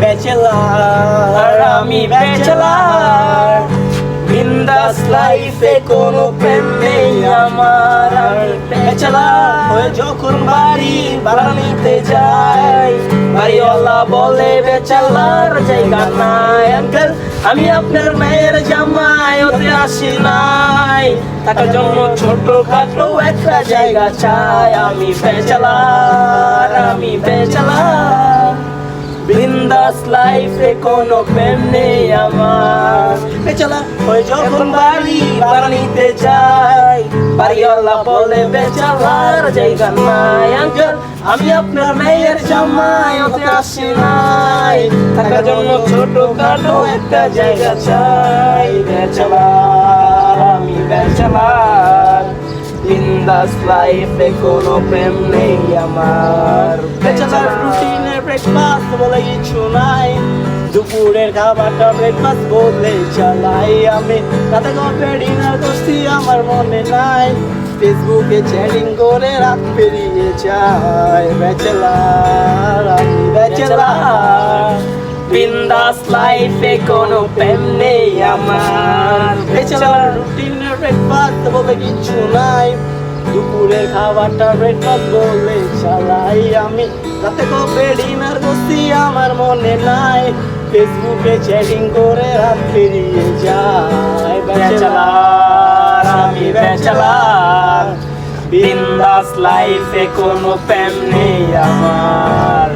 Bachelor, আমি bachelor. বিন্দাস লাইফে কোনো প্রেম নেই আমার। আমি ব্যাচেলার। হয়ে যখন বাড়ি, ভাড়া নিতে যাই, বাড়িওয়ালা বলে বেচালার জায়গা নাই আঙ্কেল আমি আপনার মেয়ের জামাই, ওতে আসি নাই। টাকার জন্য ছোট খাটো একটা জায়গা চাই। আমি বেচালার আমি বেচালার বিন্দাস লাইফে কোনো প্রেম নেই আমার। বেচালা ওই যখন বাড়ি ভাড়া নিতে যাই বাড়িওয়ালা বলে বেচালার জায়গা নাই আঙ্কেল আমি আপনার মেয়ের জামাই ওতে আসি নাই। থাকার জন্য ছোট খাটো একটা জায়গা চাই। বেচালার আমি বেচালার বিন্দাস লাইফে কোনো প্রেম নেই আমার। বেচালার রুটিনে ব্রেকফাস্ট বলে কিছু নাই। দুপুরের খাবারটা ব্রেকফাস্ট বলে চালাই আমি। রাতে কপে ডিনার করছি আমার মনে নাই। ফেসবুকে চ্যাটিং করে রাত পেরিয়ে যায়। ব্যাচেলার আমি ব্যাচেলার বিন্দাস লাইফে কোনো প্রেম নেই আমার। বেচালার রুটিনের ব্রেকফাস্ট বলে কিছু নাই। দুপুরের খাবারটা ব্রেকফাস্ট বলে চালাই আমি। রাতে কবে ডিনার করছি আমার মনে নাই। ফেসবুকে চ্যাটিং করে রাত পেরিয়ে যায়। বেচালার আমি বেচালার বিন্দাস লাইফে কোনো প্রেম নেই আমার।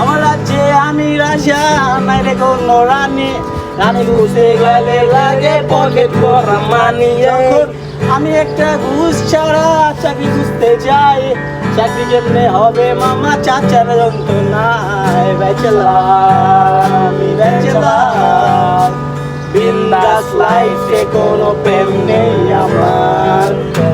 আমার রাজ্যে আমি রাজা নাই রে কোনো রানী। পকেট আমি একটা ঘুষ ছাড়া চাকরি খুঁজতে যাই। চাকরি কেমনে হবে মামা? চাচার যন্ত্রণায় বেচলার আমি বিন্দাস কোনো প্রেম নেই আমার।